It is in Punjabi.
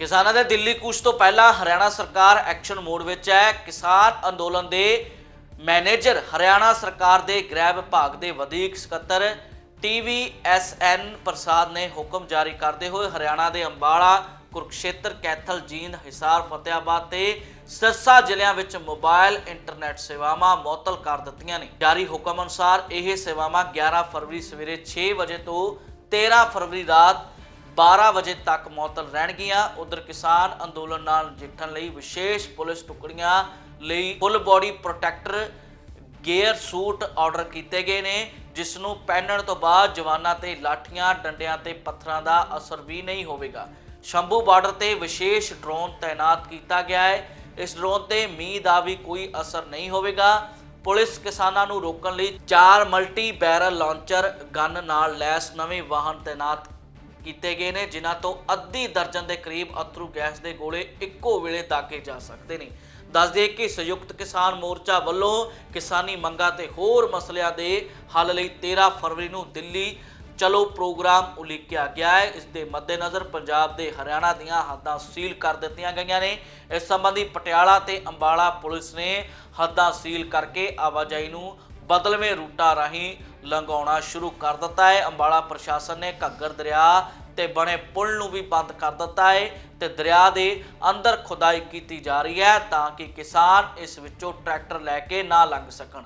ਕਿਸਾਨਾਂ ਦੇ ਦਿੱਲੀ ਕੂਚ ਤੋਂ ਪਹਿਲਾਂ ਹਰਿਆਣਾ ਸਰਕਾਰ ਐਕਸ਼ਨ ਮੋਡ ਵਿੱਚ ਹੈ। ਕਿਸਾਨ ਅੰਦੋਲਨ ਦੇ ਮੈਨੇਜਰ ਹਰਿਆਣਾ ਸਰਕਾਰ ਦੇ ਗ੍ਰਹਿ ਵਿਭਾਗ ਦੇ ਵਧੀਕ ਸਕੱਤਰ ਟੀਵੀਐਸਐਨ ਪ੍ਰਸਾਦ ਨੇ ਹੁਕਮ ਜਾਰੀ ਕਰਦੇ ਹੋਏ ਹਰਿਆਣਾ ਦੇ ਅੰਬਾਲਾ, ਕੁਰਕਸ਼ੇਤਰ, ਕੈਥਲ, ਜੀਂਦ, ਹਿਸਾਰ ਫਤਿਆਬਾਦ ਤੇ ਸਿਰਸਾ ਜ਼ਿਲ੍ਹਿਆਂ ਵਿੱਚ ਮੋਬਾਈਲ ਇੰਟਰਨੈਟ ਸੇਵਾਵਾਂ ਮੁਅੱਤਲ ਕਰ ਦਿੱਤੀਆਂ ਨੇ। ਜਾਰੀ ਹੁਕਮ ਅਨੁਸਾਰ ਇਹ ਸੇਵਾਵਾਂ 11 ਫਰਵਰੀ ਸਵੇਰੇ 6 ਵਜੇ ਤੋਂ 13 ਫਰਵਰੀ ਰਾਤ 12 ਵਜੇ ਤੱਕ ਮੁਅੱਤਲ ਰਹਿਣਗੀਆਂ। ਉਧਰ ਕਿਸਾਨ ਅੰਦੋਲਨ ਨਾਲ ਨਜਿੱਠਣ ਲਈ ਵਿਸ਼ੇਸ਼ ਪੁਲਿਸ ਟੁਕੜੀਆਂ ਲਈ full body protector gear suit order ਕੀਤੇ ਗਏ ਨੇ ਜਿਸ ਨੂੰ ਪਹਿਨਣ ਤੋਂ ਬਾਅਦ ਜਵਾਨਾਂ ਤੇ ਲਾਠੀਆਂ, ਡੰਡਿਆਂ ਤੇ ਪੱਥਰਾਂ ਦਾ ਅਸਰ ਵੀ ਨਹੀਂ ਹੋਵੇਗਾ। ਸ਼ੰਭੂ ਬਾਰਡਰ ਤੇ ਵਿਸ਼ੇਸ਼ ਡਰੋਨ ਤਾਇਨਾਤ ਕੀਤਾ ਗਿਆ ਹੈ। ਇਸ ਡਰੋਨ ਤੇ ਮੀਂਹ ਦਾ ਵੀ ਕੋਈ ਅਸਰ ਨਹੀਂ ਹੋਵੇਗਾ। ਪੁਲਿਸ ਕਿਸਾਨਾਂ ਨੂੰ ਰੋਕਣ ਲਈ ਚਾਰ ਮਲਟੀ ਬੈਰਲ ਲਾਂਚਰ ਗਨ ਨਾਲ ਲੈਸ ਨਵੇਂ ਵਾਹਨ ਤਾਇਨਾਤ ਕੀਤੇ ਗਏ ਨੇ, ਜਿਨ੍ਹਾਂ ਤੋਂ ਅੱਧੀ ਦਰਜਨ ਦੇ ਕਰੀਬ ਅਥਰੂ ਗੈਸ ਦੇ ਗੋਲੇ ਇੱਕੋ ਵੇਲੇ ਦਾਗੇ ਜਾ ਸਕਦੇ ਨੇ। ਦੱਸ ਦਈਏ ਕਿ ਸੰਯੁਕਤ ਕਿਸਾਨ ਮੋਰਚਾ ਵੱਲੋਂ ਕਿਸਾਨੀ ਮੰਗਾਂ ਤੇ ਹੋਰ ਮਸਲਿਆਂ ਦੇ ਹੱਲ ਲਈ 13 ਫਰਵਰੀ ਨੂੰ ਦਿੱਲੀ ਚਲੋ ਪ੍ਰੋਗਰਾਮ ਉਲੀਕਿਆ ਗਿਆ ਹੈ। ਇਸ ਦੇ ਮੱਦੇਨਜ਼ਰ ਪੰਜਾਬ ਦੇ ਹਰਿਆਣਾ ਦੀਆਂ ਹੱਦਾਂ ਸੀਲ ਕਰ ਦਿੱਤੀਆਂ ਗਈਆਂ ਨੇ। ਇਸ ਸੰਬੰਧੀ ਪਟਿਆਲਾ ਤੇ ਅੰਬਾਲਾ ਪੁਲਿਸ ਨੇ ਹੱਦਾਂ ਸੀਲ ਕਰਕੇ ਆਵਾਜਾਈ ਨੂੰ ਬਦਲਵੇਂ ਰੂਟਾਂ ਰਾਹੀਂ ਲੰਘਾਉਣਾ ਸ਼ੁਰੂ ਕਰ ਦਿੱਤਾ ਹੈ। ਅੰਬਾਲਾ ਪ੍ਰਸ਼ਾਸਨ ਨੇ ਘੱਗਰ ਦਰਿਆ ਤੇ ਬਣੇ ਪੁਲ ਨੂੰ ਵੀ ਬੰਦ ਕਰ ਦਿੱਤਾ ਹੈ ਤੇ ਦਰਿਆ ਦੇ ਅੰਦਰ ਖੁਦਾਈ ਕੀਤੀ ਜਾ ਰਹੀ ਹੈ ਤਾਂ ਕਿ ਕਿਸਾਨ ਇਸ ਵਿੱਚੋਂ ਟਰੈਕਟਰ ਲੈ ਕੇ ਨਾ ਲੰਘ ਸਕਣ।